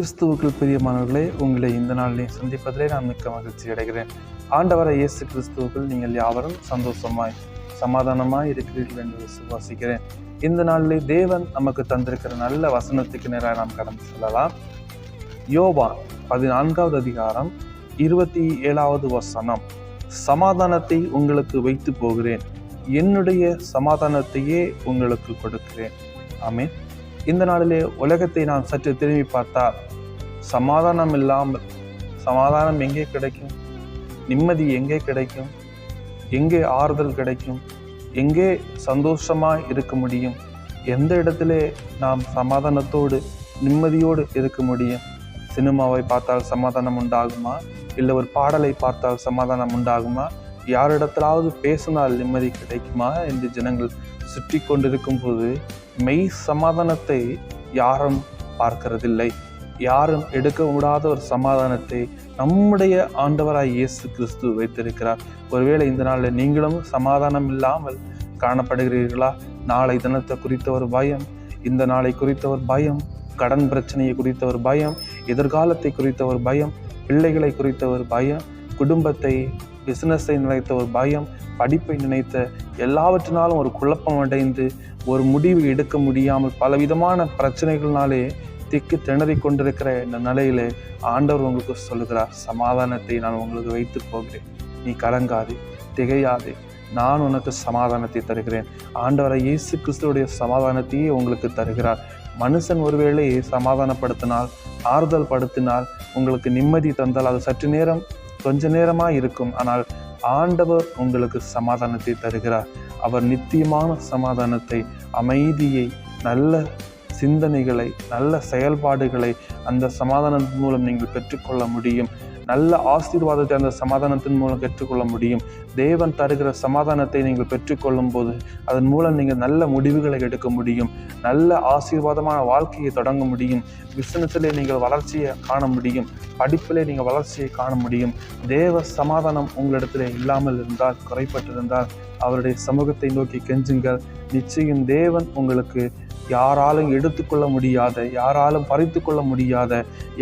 கிறிஸ்துவுக்குள் பிரியமானவர்களே உங்களை இந்த நாளில் சந்திப்பதிலே நான் மிக்க மகிழ்ச்சி அடைகிறேன். ஆண்டவரை இயேசு கிறிஸ்துவுக்குள் நீங்கள் யாவரும் சந்தோஷமாய் சமாதானமாய் இருக்கிறீர்கள் என்று விசுவாசிக்கிறேன். இந்த நாளிலே தேவன் நமக்கு தந்திருக்கிற நல்ல வசனத்துக்கு நேராக நாம் கடந்து செல்லலாம். யோபா பதினான்காவது அதிகாரம் இருபத்தி ஏழாவது வசனம். சமாதானத்தை உங்களுக்கு வைத்து போகிறேன். என்னுடைய சமாதானத்தையே உங்களுக்கு கொடுக்கிறேன். ஆமென். இந்த நாளிலே உலகத்தை நாம் சற்று திரும்பி பார்த்தால் சமாதானம் இல்லாமல் சமாதானம் எங்கே கிடைக்கும்? நிம்மதி எங்கே கிடைக்கும்? எங்கே ஆறுதல் கிடைக்கும்? எங்கே சந்தோஷமாக இருக்க முடியும்? எந்த இடத்திலே நாம் சமாதானத்தோடு நிம்மதியோடு இருக்க முடியும்? சினிமாவை பார்த்தால் சமாதானம் உண்டாகுமா? இல்லை ஒரு பாடலை பார்த்தால் சமாதானம் உண்டாகுமா? யாரிடத்திலாவது பேசினால் நிம்மதி கிடைக்குமா? என்று ஜனங்கள் சுற்றி கொண்டிருக்கும் போது மெய் சமாதானத்தை யாரும் பார்க்கிறதில்லை. யாரும் எடுக்க விடாத ஒரு சமாதானத்தை நம்முடைய ஆண்டவராய் இயேசு கிறிஸ்து வைத்திருக்கிறார். ஒருவேளை இந்த நாளில் நீங்களும் சமாதானம் இல்லாமல் காணப்படுகிறீர்களா? நாளை தினத்தை குறித்த ஒரு பயம் இந்த நாளை குறித்த ஒரு பயம் கடன் பிரச்சனையை குறித்த ஒரு பயம் எதிர்காலத்தை குறித்த ஒரு பயம் பிள்ளைகளை குறித்த ஒரு பயம் குடும்பத்தை பிசினஸை நினைத்த ஒரு பயம் படிப்பை நினைத்த எல்லாவற்றினாலும் ஒரு குழப்பம் அடைந்து ஒரு முடிவு எடுக்க முடியாமல் பலவிதமான பிரச்சனைகள்னாலே திக்கு திணறி கொண்டிருக்கிற இந்த நிலையிலே ஆண்டவர் உங்களுக்கு சொல்லுகிறார் சமாதானத்தை நான் உங்களுக்கு வைத்து போகிறேன். நீ கலங்காது திகையாதே. நான் உனக்கு சமாதானத்தை தருகிறேன். ஆண்டவரை இயேசு கிறிஸ்துடைய சமாதானத்தையே உங்களுக்கு தருகிறார். மனுஷன் ஒருவேளை சமாதானப்படுத்தினால் ஆறுதல் படுத்தினால் உங்களுக்கு நிம்மதி தந்தால் அது சற்று நேரம் கொஞ்ச நேரமாக இருக்கும். ஆனால் ஆண்டவர் உங்களுக்கு சமாதானத்தை தருகிறார். அவர் நித்தியமான சமாதானத்தை அமைதியை நல்ல சிந்தனைகளை நல்ல செயல்பாடுகளை அந்த சமாதானத்தின் மூலம் நீங்கள் பெற்றுக்கொள்ள முடியும். நல்ல ஆசீர்வாதத்தை அந்த சமாதானத்தின் மூலம் பெற்றுக்கொள்ள முடியும். தேவன் தருகிற சமாதானத்தை நீங்கள் பெற்றுக்கொள்ளும் போது அதன் மூலம் நீங்கள் நல்ல முடிவுகளை எடுக்க முடியும். நல்ல ஆசீர்வாதமான வாழ்க்கையை தொடங்க முடியும். பிசினஸிலே நீங்கள் வளர்ச்சியை காண முடியும். படிப்பிலே நீங்கள் வளர்ச்சியை காண முடியும். தேவ சமாதானம் உங்களிடத்தில் இல்லாமல் இருந்தால் குறைப்பட்டிருந்தால் அவருடைய சமூகத்தை நோக்கி கெஞ்சுங்கள். நிச்சயம் தேவன் உங்களுக்கு யாராலும் எடுத்துக்கொள்ள முடியாத யாராலும் பறித்து கொள்ள முடியாத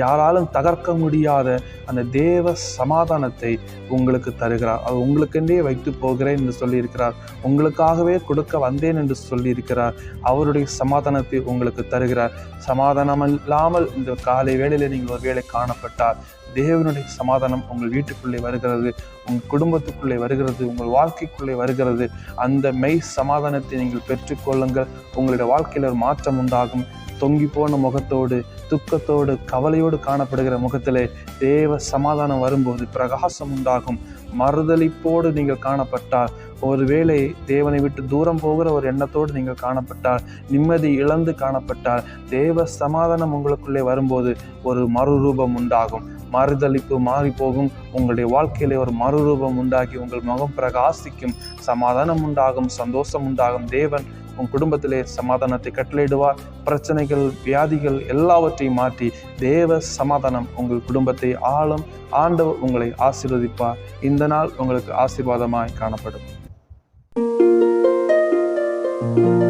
யாராலும் தகர்க்க முடியாத அந்த தேவ சமாதானத்தை உங்களுக்கு தருகிறார். அது உங்களுக்கென்றே வைத்து போகிறேன் என்று சொல்லியிருக்கிறார். உங்களுக்காகவே கொடுக்க வந்தேன் என்று சொல்லியிருக்கிறார். அவருடைய சமாதானத்தை உங்களுக்கு தருகிறார். சமாதானம் இல்லாமல் இந்த காலை வேளையில் நீங்கள் ஒரு வேளை காணப்பட்டால் தேவனுடைய சமாதானம் உங்கள் வீட்டுக்குள்ளே வருகிறது உங்கள் குடும்பத்துக்குள்ளே வருகிறது உங்கள் வாழ்க்கைக்குள்ளே வருகிறது. அந்த மெய் சமாதானத்தை நீங்கள் பெற்றுக்கொள்ளுங்கள் உங்களுடைய வாழ்க்கையில் ஒரு மாற்றம் உண்டாகும். தொங்கி போன முகத்தோடு துக்கத்தோடு கவலையோடு காணப்படுகிற முகத்திலே தேவ சமாதானம் வரும்போது பிரகாசம் உண்டாகும். மறுதளிப்போடு நீங்கள் காணப்பட்டால் ஒருவேளை தேவனை விட்டு தூரம் போகிற ஒரு எண்ணத்தோடு நீங்கள் காணப்பட்டால் நிம்மதி இழந்து காணப்பட்டால் தேவ சமாதானம் உங்களுக்குள்ளே வரும்போது ஒரு மறுரூபம் உண்டாகும். மறுதளிப்பு மாறி போகும் உங்களுடைய வாழ்க்கையிலே ஒரு மறுரூபம் உண்டாகி உங்கள் முகம் பிரகாசிக்கும். சமாதானம் உண்டாகும் சந்தோஷம் உண்டாகும். தேவன் உன் குடும்பத்திலே சமாதானத்தை கட்டளையிடுவார். பிரச்சனைகள் வியாதிகள் எல்லாவற்றையும் மாற்றி தேவ சமாதானம் உங்கள் குடும்பத்தை ஆளும். ஆண்டவர் உங்களை ஆசீர்வதிப்பார். இந்த நாள் உங்களுக்கு ஆசீர்வாதமாய் காணப்படும். thank you